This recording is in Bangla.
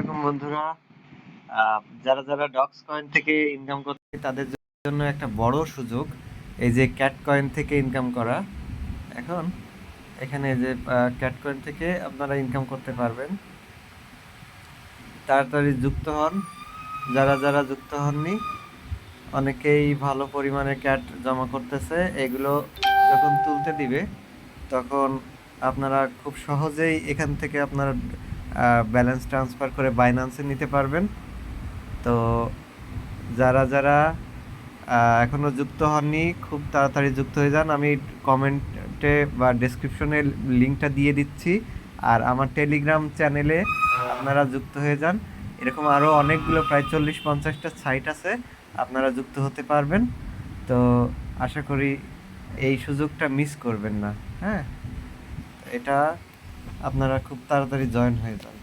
এরকম বন্ধুরা। যারা যারা ডক্স কয়েন থেকে ইনকাম করতে তাদের জন্য একটা বড় সুযোগ, এই যে ক্যাট কয়েন থেকে ইনকাম করা। এখন এখানে যে ক্যাট কয়েন থেকে আপনারা ইনকাম করতে পারবেন। তাড়াতাড়ি যুক্ত হন। যারা যারা যুক্ত হননি, অনেকেই ভালো পরিমাণে ক্যাট জমা করতেছে। এগুলো যখন তুলতে দিবে, তখন আপনারা খুব সহজেই এখান থেকে আপনারা ব্যালেন্স ট্রান্সফার করে বাইন্যান্সে নিতে পারবেন। তো যারা যারা আহ, এখনও যুক্ত হননি খুব তাড়াতাড়ি যুক্ত হয়ে যান। আমি কমেন্টে বা ডেসক্রিপশনে লিঙ্কটা দিয়ে দিচ্ছি। আর আমার টেলিগ্রাম চ্যানেলে আপনারা যুক্ত হয়ে যান। এরকম আরও অনেকগুলো প্রায় চল্লিশ পঞ্চাশটা সাইট আছে। আপনারা যুক্ত হতে পারবেন। তো আশা করি এই সুযোগটা মিস করবেন না। হ্যাঁ? এটা আপনারা খুব তাড়াতাড়ি জয়েন হয়ে যান।